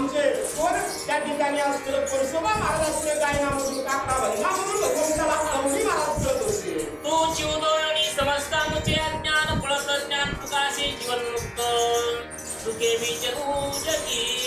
आमचे कोण त्या ठिकाणी असलेलं परसोबा महाराजांचे काय नाव होती काका ना म्हणून लोकांच्याला अवधी महाराज करत होते तो जीवदोळणी समस्तांचे अज्ञान पुळस ज्ञान प्रकाशे जीवन मुक्त सुखे मी जगू जगी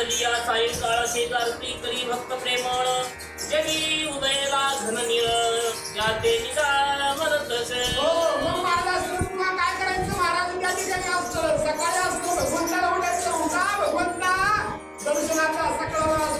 पदिया साई काळ शेजारती करी भक्त प्रेमळ. जगी उदयला घन निळ. जाते निघा मरतच काय करायचं? सकाळी असतो. भगवंताला उठायचं उठा भगवंता. दर्शनाचा सकाळ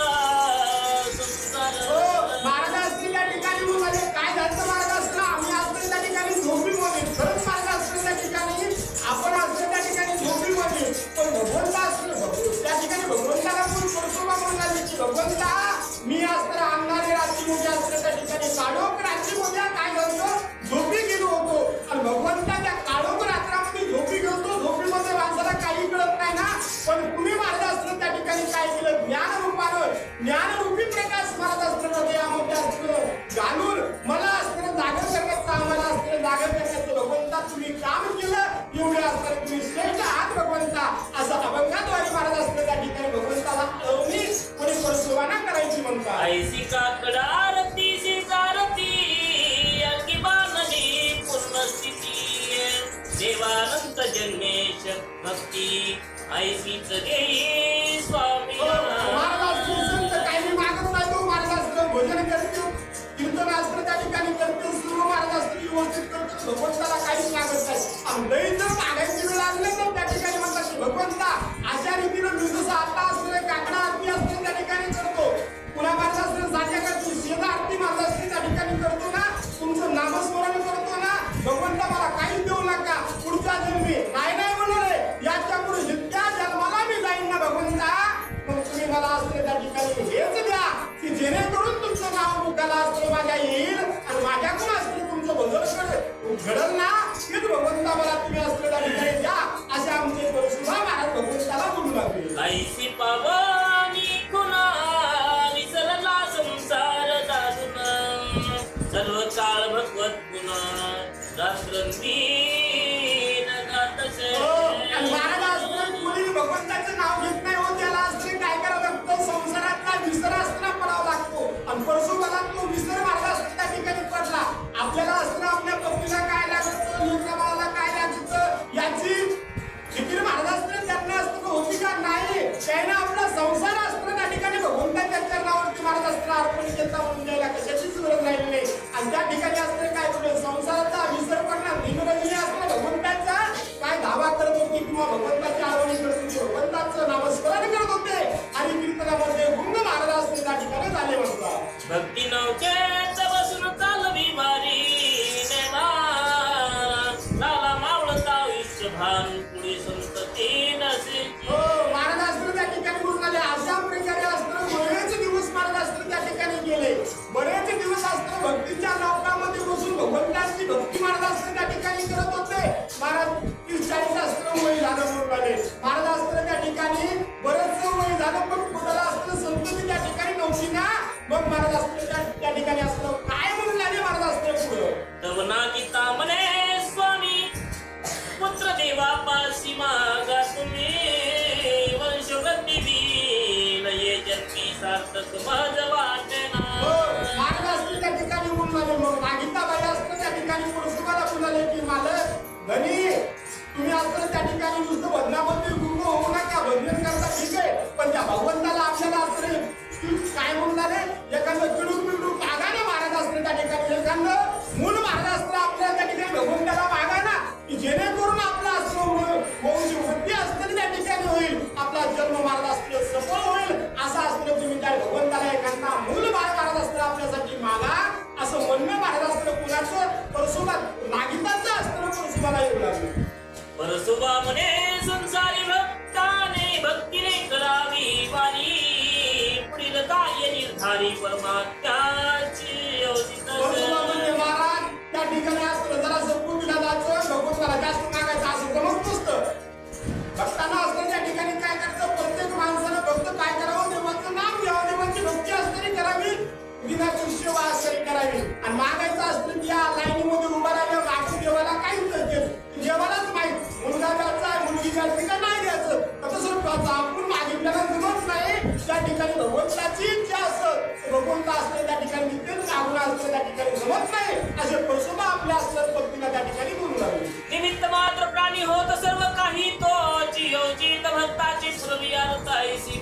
संत देई स्वामी काही मागत नाही तो महाराज भोजन करतो कीर्तन असतं त्या ठिकाणी करतो सर्व महाराज व्यवस्थित करतो भगवंताला काहीच लागत नाही लई जर मागायचं भगवंताचं नाव घेत नाही हो? त्याला असले काय करावं? लागतं संसारातला विसर असताना पडावा लागतो. आणि परशुराला तो विसर धनी तुम्ही आजपर्यंत त्या ठिकाणी नुसतं भजनामध्ये गुरु होऊ नका भजन करता ठीक आहे पण त्या भगवंताला आपल्याला असतं काय म्हणणार एखादं किडूक बिडूक मागा ना महाराज असतं त्या ठिकाणी एखादं मूल महाराज असतं आपल्याला त्या ठिकाणी भगवंताला मागा ना की जेणेकरून आपलं असं वंश वृद्धी असतं त्या ठिकाणी होईल आपला जन्म महाराज असतं सफळ होईल असं असतं तुम्ही त्या भगवंताला एखादा मूल बाळ महाराज असतं आपल्यासाठी मागा असं म्हणणं महाराज असतं कुणाचं? परसोबत परशुबा म्हणे संसारी भक्ताने भक्तीने करावी वारी पुढील कार्य निर्धारी परमात्म्याची योजित म्हणजे महाराज त्या ठिकाणी असतं जरा संपून दिला भगवंताला जास्त मागायचं असं नसतं. भक्तांना त्या ठिकाणी काय करतं प्रत्येक माणसानं भक्त काय करायचं त्या नाही. असे परशुमा आपल्या असतात पत्नीला त्या ठिकाणी बोलू लागले. निमित्त मात्र प्राणी होत सर्व काही तो जीव जीत भक्ताची पूर्वी अर्थ ऐसी